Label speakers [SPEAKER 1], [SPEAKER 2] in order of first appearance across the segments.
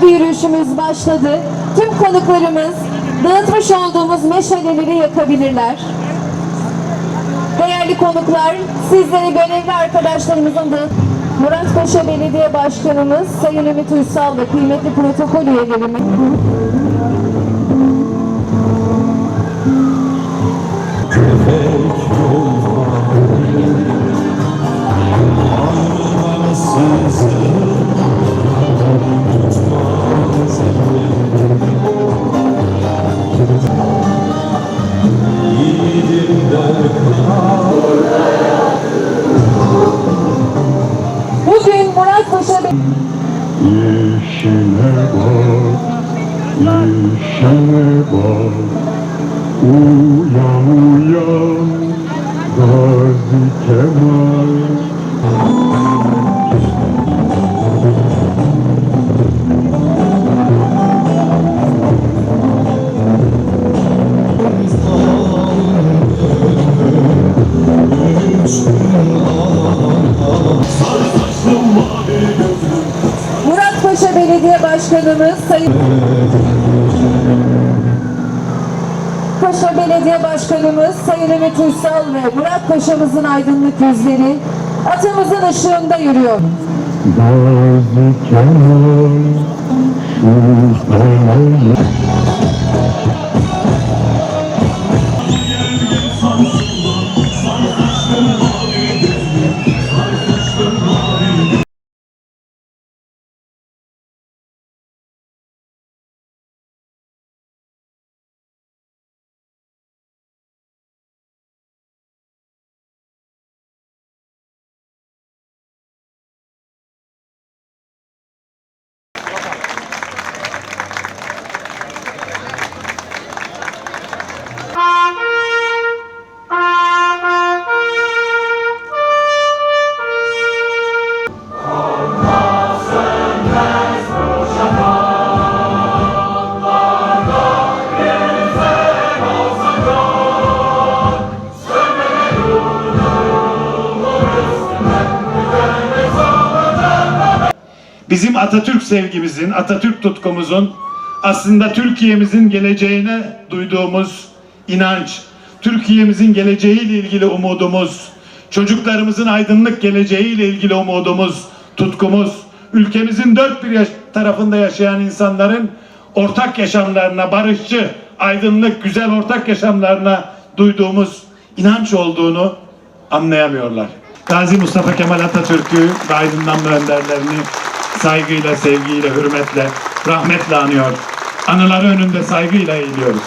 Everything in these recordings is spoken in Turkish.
[SPEAKER 1] saygı yürüyüşümüz başladı. Tüm konuklarımız dağıtmış olduğumuz meşaleleri yakabilirler. Değerli konuklar, sizlere görevli arkadaşlarımızın da Muratpaşa Belediye Başkanımız Sayın Ümit Uysal ve kıymetli protokol üyelerimiz Bugün Muratpaşa Belediye
[SPEAKER 2] İşine bak, işine bak Uyan uyan Gazi Kemal
[SPEAKER 1] Başkanımız Sayın Paşa Belediye Başkanımız Sayın Ümit Uysal ve Murat Paşa'mızın aydınlık yüzleri atamızın ışığında yürüyor.
[SPEAKER 2] Gazi Kemal
[SPEAKER 3] bizim Atatürk sevgimizin, Atatürk tutkumuzun aslında Türkiye'mizin geleceğine duyduğumuz inanç, Türkiye'mizin geleceğiyle ilgili umudumuz, çocuklarımızın aydınlık geleceğiyle ilgili umudumuz, tutkumuz, ülkemizin dört bir tarafında yaşayan insanların ortak yaşamlarına, barışçı, aydınlık, güzel ortak yaşamlarına duyduğumuz inanç olduğunu anlayamıyorlar. Gazi Mustafa Kemal Atatürk'ü ve aydınlanma önderlerini saygıyla, sevgiyle, hürmetle, rahmetle anıyor. Anıları önünde saygıyla eğiliyoruz.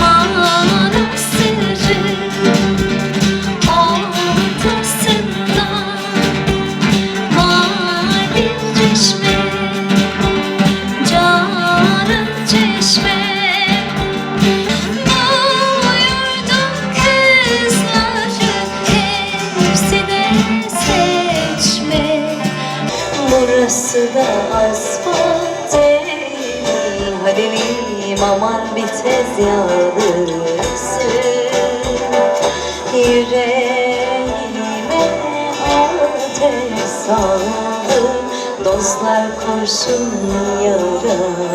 [SPEAKER 4] Mağara sırrı Burası da asfalt değil Halil'im aman bir tez yağdırsın Yüreğime ateş saldı Dostlar kurşun yarası